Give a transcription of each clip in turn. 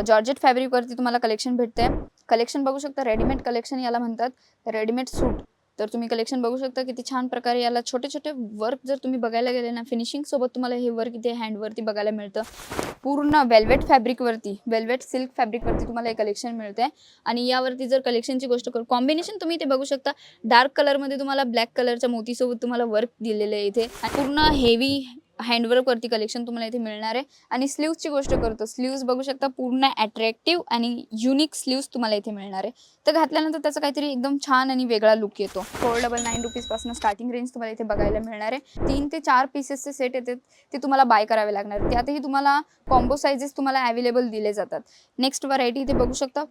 Georgette फॅब्रिकवरती तुम्हाला collection भेटते collection बघू शकता रेडीमेड कलेक्शन याला म्हणतात. रेडीमेड सूट तर तुम्ही कलेक्शन बघू शकता किती छान प्रकारे याला छोटे छोटे वर्क जर तुम्ही बघायला गेले ना फिनिशिंग सोबत तुम्हाला हे वर्क इथे हँडवरती बघायला मिळतं. पूर्ण वेल्वेट फॅब्रिकवरती वेल्वेट सिल्क फॅब्रिकवरती तुम्हाला हे कलेक्शन मिळते आणि यावरती जर कलेक्शनची गोष्ट करू कॉम्बिनेशन तुम्ही इथे बघू शकता. डार्क कलरमध्ये तुम्हाला ब्लॅक कलरच्या मोतीसोबत तुम्हाला वर्क दिलेलं आहे इथे. पूर्ण हेवी हँडवर्क वरती कलेक्शन तुम्हाला इथे मिळणार आहे. आणि स्लीव्सची गोष्ट करतो. स्लीव्स बघू शकता पूर्ण अट्रॅक्टिव्ह आणि युनिक स्लीव्स तुम्हाला इथे मिळणार आहे. तर घातल्यानंतर त्याचा काहीतरी एकदम छान आणि वेगळा लुक येतो. फोर डबल नाईन रुपीजपासून स्टार्टिंग रेंज तुम्हाला इथे बघायला मिळणार आहे. तीन ते चार पीसेसचे सेट येतात ते तुम्हाला बाय करावे लागणार. त्यातही तुम्हाला कॉम्बो साईजेस तुम्हाला अवेलेबल दिले जातात. नेक्स्ट व्हरायटी इथे बघू शकता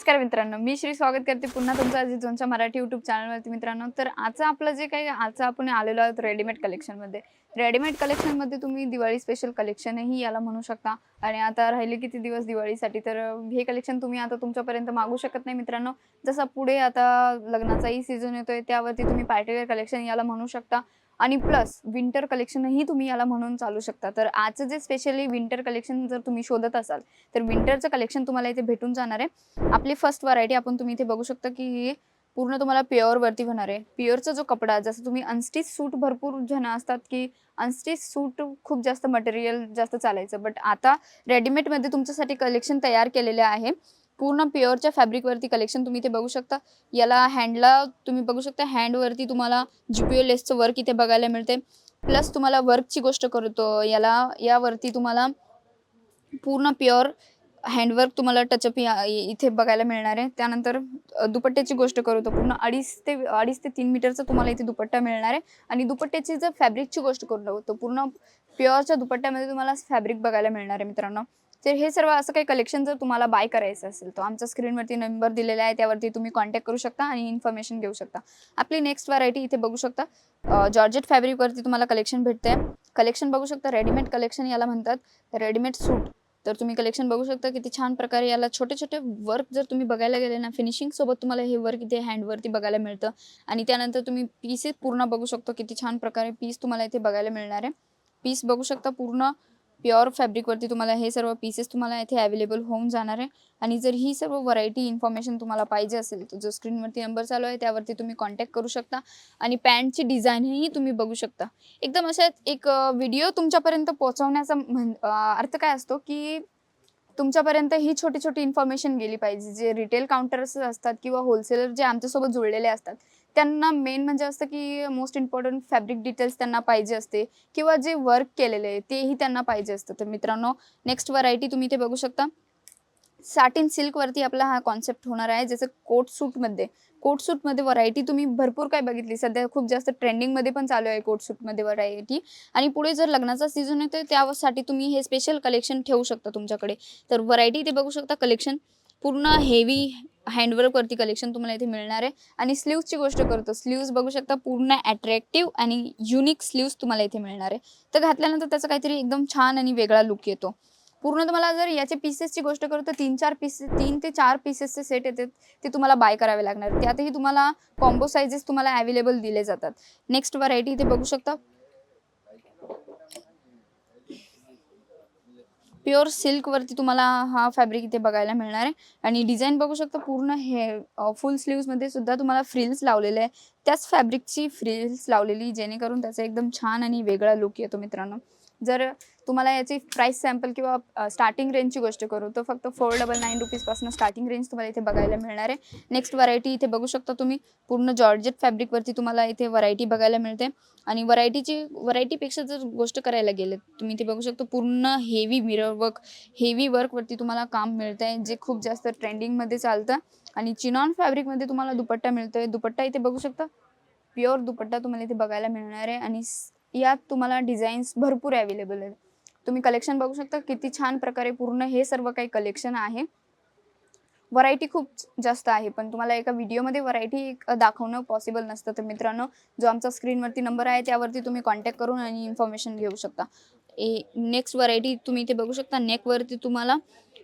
नमस्कार मित्रांनो मी श्री स्वागत करते पुन्हा तुमचं अजित जोनच्या मराठी यूट्यूब चॅनलवरती मित्रांनो. तर आजचं आपलं जे काही आजचं आपण आलेलो आहोत रेडीमेड कलेक्शनमध्ये रेडीमेड कलेक्शनमध्ये तुम्ही दिवाळी स्पेशल कलेक्शनही याला म्हणू शकता. आणि आता राहिले किती दिवस दिवाळीसाठी तर हे कलेक्शन तुम्ही आता तुमच्यापर्यंत मागू शकत नाही मित्रांनो. जसं पुढे आता लग्नाचाही सीझन येतोय त्यावरती तुम्ही पार्टीवेअर कलेक्शन याला म्हणू शकता. आणि प्लस विंटर कलेक्शनही तुम्ही याला म्हणून चालू शकता. तर आजचं जे स्पेशली विंटर कलेक्शन जर तुम्ही शोधत असाल तर विंटरचं कलेक्शन तुम्हाला इथे भेटून जाणार आहे. आपली फर्स्ट व्हरायटी आपण तुम्ही इथे बघू शकता की ही पूर्ण तुम्हाला प्युअर वरती होणार आहे. प्युअरचा जो कपडा जसं तुम्ही अनस्टिच सूट भरपूर जण असतात की अनस्टिच सूट खूप जास्त मटेरियल जास्त चालायचं. बट आता रेडीमेडमध्ये तुमच्यासाठी कलेक्शन तयार केलेले आहे. पूर्ण प्युअरच्या फॅब्रिकवरती कलेक्शन तुम्ही इथे बघू शकता. याला हँडला तुम्ही बघू शकता. हँडवरती तुम्हाला जीपीओ लेसचं वर्क इथे बघायला मिळते. प्लस तुम्हाला वर्कची गोष्ट करतो. याला यावरती तुम्हाला पूर्ण प्युअर हँडवर्क तुम्हाला टचअप इथे बघायला मिळणार आहे. त्यानंतर दुपट्ट्याची गोष्ट करू तर पूर्ण अडीच ते अडीच ते तीन मीटरचा तुम्हाला इथे दुपट्टा मिळणार आहे. आणि दुपट्ट्याची जर फॅब्रिकची गोष्ट करू तर पूर्ण प्युअरच्या दुपट्ट्यामध्ये तुम्हाला फॅब्रिक बघायला मिळणार आहे मित्रांनो. तर हे सर्व असं काही कलेक्शन जर तुम्हाला बाय करायचं असेल तर आमच्या स्क्रीनवरती नंबर दिलेला आहे त्यावरती तुम्ही कॉन्टॅक्ट करू शकता आणि इन्फॉर्मेशन घेऊ शकता. आपली नेक्स्ट व्हरायटी इथे बघू शकता. जॉर्जेट फॅब्रिकवरती तुम्हाला कलेक्शन भेटते कलेक्शन बघू शकता रेडीमेड कलेक्शन याला म्हणतात. रेडीमेड सूट तर तुम्ही कलेक्शन बघू शकता किती छान प्रकारे याला छोटे छोटे वर्क जर तुम्ही बघायला गेले ना फिनिशिंग सोबत तुम्हाला हे वर्क इथे हँडवरती बघायला मिळतं. आणि त्यानंतर तुम्ही पीसेस पूर्ण बघू शकतो किती छान प्रकारे पीस तुम्हाला इथे बघायला मिळणार आहे. पीस बघू शकता पूर्ण प्युअर फॅब्रिकवरती तुम्हाला हे सर्व पीसेस तुम्हाला इथे अवेलेबल होऊन जाणार आहे. आणि जर ही सर्व व्हरायटी इन्फॉर्मेशन तुम्हाला पाहिजे असेल तर जो स्क्रीनवरती नंबर चालू आहे त्यावरती तुम्ही कॉन्टॅक्ट करू शकता. आणि पॅन्टची डिझाईनही तुम्ही बघू शकता. एकदम अशा एक व्हिडिओ तुमच्यापर्यंत पोहोचवण्याचा म्हण अर्थ काय असतो की तुमच्यापर्यंत ही छोटी छोटी इन्फॉर्मेशन गेली पाहिजे. जे रिटेल काउंटर्स असतात किंवा होलसेलर जे आमच्यासोबत जुळलेले असतात. त्यांना मेन म्हणजे असतं की मोस्ट इम्पॉर्टंट फॅब्रिक डिटेल्स त्यांना पाहिजे असते किंवा जे वर्क केलेले आहे तेही त्यांना पाहिजे असतं. तर मित्रांनो नेक्स्ट व्हरायटी तुम्ही इथे बघू शकता. साटिन सिल्कवरती आपला हा कॉन्सेप्ट होणार आहे जसं कोट सूटमध्ये कोट सूटमध्ये व्हरायटी तुम्ही भरपूर काय बघितली. सध्या खूप जास्त ट्रेंडिंगमध्ये पण चालू आहे कोट सूटमध्ये व्हरायटी आणि पुढे जर लग्नाचा सीझन येतो त्यासाठी तुम्ही हे स्पेशल कलेक्शन ठेवू शकता तुमच्याकडे. तर व्हरायटी ते बघू शकता कलेक्शन पूर्ण हेवी हँडवर्कवरती कलेक्शन तुम्हाला इथे मिळणार आहे. आणि स्लीव्सची गोष्ट करतो. स्लीव्स बघू शकता पूर्ण अट्रॅक्टिव्ह आणि युनिक स्लीव्स तुम्हाला इथे मिळणार आहे. तर घातल्यानंतर त्याचा काहीतरी एकदम छान आणि वेगळा लुक येतो. पूर्ण तुम्हाला जर याचे पीसेसची गोष्ट करू तर तीन चार पीसेस तीन ते चार पीसेसचे सेट येतात ते तुम्हाला बाय करावे लागणार. त्यातही तुम्हाला कॉम्बो साईजेस तुम्हाला अवेलेबल दिले जातात. नेक्स्ट व्हरायटी इथे बघू शकता. प्युअर सिल्कवरती तुम्हाला हा फॅब्रिक इथे बघायला मिळणार आहे. आणि डिझाईन बघू शकता पूर्ण हे फुल स्लीव्समध्ये सुद्धा तुम्हाला फ्रिल्स लावलेले आहे. त्याच फॅब्रिकची फ्रिल्स लावलेली जेणेकरून त्याचा एकदम छान आणि वेगळा लुक येतो मित्रांनो. जर तुम्हाला याची प्राइस सॅम्पल किंवा स्टार्टिंग रेंजची गोष्ट करू. तर फक्त फोर डबल नाईन रुपीजपासून स्टार्टिंग रेंज तुम्हाला इथे बघायला मिळणार आहे. नेक्स्ट व्हरायटी इथे बघू शकता तुम्ही. पूर्ण जॉर्जेट फॅब्रिकवरती तुम्हाला इथे व्हरायटी बघायला मिळते. आणि व्हरायटीची व्हरायटीपेक्षा जर गोष्ट करायला गेले तुम्ही इथे बघू शकता पूर्ण हेवी मिरर वर्क हेवी वर्कवरती तुम्हाला काम मिळतं आहे जे खूप जास्त ट्रेंडिंगमध्ये चालतं. आणि चिनॉन फॅब्रिकमध्ये तुम्हाला दुपट्टा मिळतोय. दुपट्टा इथे बघू शकता. प्युअर दुपट्टा तुम्हाला इथे बघायला मिळणार आहे. आणि यात तुम्हाला डिझाईन्स भरपूर अवेलेबल आहेत. तुम्ही कलेक्शन बघू शकता. किती छान प्रकारे पूर्ण हे सर्व काही कलेक्शन आहे. व्हरायटी खूप जास्त आहे पण तुम्हाला एका व्हिडिओमध्ये व्हरायटी दाखवणं पॉसिबल नसतं. तर मित्रांनो जो आमचा स्क्रीनवरती नंबर आहे त्यावरती तुम्ही कॉन्टॅक्ट करून आणि इन्फॉर्मेशन घेऊ शकता. ए नेक्स्ट व्हरायटी तुम्ही इथे बघू शकता. नेकवरती तुम्हाला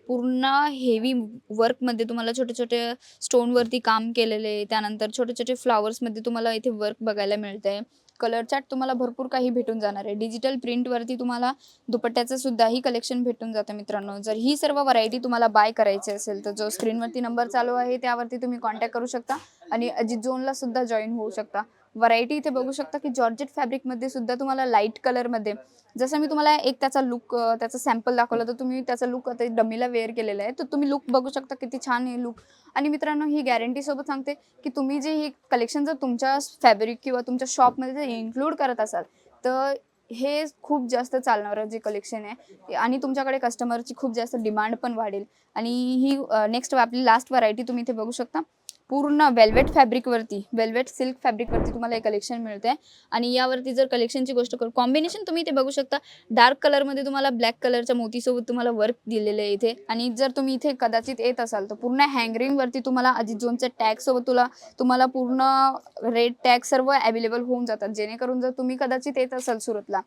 पूर्ण हेवी वर्कमध्ये तुम्हाला छोटे छोटे स्टोनवरती काम केलेले आहे. त्यानंतर छोटे छोटे फ्लावर्समध्ये तुम्हाला इथे वर्क बघायला मिळते कलर चार्ट तुम्हाला भरपूर काही भेटून जाणार आहे. डिजिटल प्रिंटवरती तुम्हाला दुपट्ट्याचं सुद्धाही कलेक्शन भेटून जातं मित्रांनो. जर ही सर्व व्हरायटी तुम्हाला बाय करायची असेल तर जो स्क्रीनवरती नंबर चालू आहे त्यावरती तुम्ही कॉन्टॅक्ट करू शकता आणि अजित झोनला सुद्धा जॉईन होऊ शकता. व्हरायटी इथे बघू शकता की जॉर्जेट फॅब्रिकमध्ये सुद्धा तुम्हाला लाइट कलरमध्ये जसं मी तुम्हाला एक त्याचा लुक त्याचा सॅम्पल दाखवला तर तुम्ही त्याचा लुक आता डमीला वेअर केलेला आहे तर तुम्ही लुक बघू शकता किती छान आहे लुक आणि मित्रांनो ही गॅरंटी सोबत सांगते की तुम्ही जे ही कलेक्शन जर तुमच्या फॅब्रिक किंवा तुमच्या शॉपमध्ये जर इन्क्लूड करत असाल तर हे खूप जास्त चालणारं जे कलेक्शन आहे. आणि तुमच्याकडे कस्टमरची खूप जास्त डिमांड पण वाढेल. आणि ही नेक्स्ट आपली लास्ट व्हरायटी तुम्ही इथे बघू शकता. पूर्ण वेल्वेट फॅब्रिकवरती वेल्वेट सिल्क फॅब्रिकवरती तुम्हाला हे कलेक्शन मिळते आणि यावरती जर कलेक्शनची गोष्ट करू कॉम्बिनेशन तुम्ही इथे बघू शकता. डार्क कलरमध्ये तुम्हाला ब्लॅक कलरच्या मोतीसोबत तुम्हाला वर्क दिलेलं आहे इथे. आणि जर तुम्ही इथे कदाचित येत असाल तर पूर्ण हँगरिंगवरती तुम्हाला अजित झोनच्या टॅगसोबत तुला तुम्हाला पूर्ण रेड टॅग सर्व अवेलेबल होऊन जातात. जेणेकरून जर तुम्ही कदाचित येत असाल सुरतला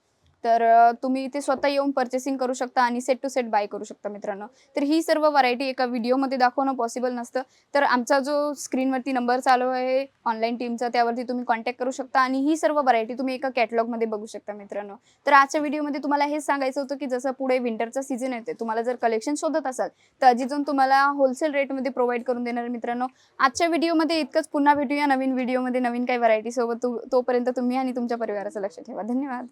तर तुम्ही इथे स्वतः येऊन पर्चेसिंग करू शकता आणि सेट टू सेट बाय करू शकता मित्रांनो. तर ही सर्व व्हरायटी एका व्हिडिओमध्ये दाखवणं पॉसिबल नसतं. तर आमचा जो स्क्रीनवरती नंबर चालू आहे ऑनलाईन टीमचा त्यावरती तुम्ही कॉन्टॅक्ट करू शकता आणि ही सर्व व्हरायटी तुम्ही एका कॅटलॉगमध्ये बघू शकता मित्रांनो. तर आजच्या व्हिडिओमध्ये तुम्हाला हेच सांगायचं होतं की जसं पुढे विंटरचा सीझन येते तुम्हाला जर कलेक्शन शोधत असाल तर अजिजून तुम्हाला होलसेल रेटमध्ये प्रोव्हाइड करून देणार मित्रांनो. आजच्या व्हिडिओमध्ये इतकंच. पुन्हा भेटूया नवीन व्हिडिओमध्ये नवीन काही व्हरायटी सोबत. तोपर्यंत तुम्ही आणि तुमच्या परिवाराचं लक्ष ठेवा. धन्यवाद.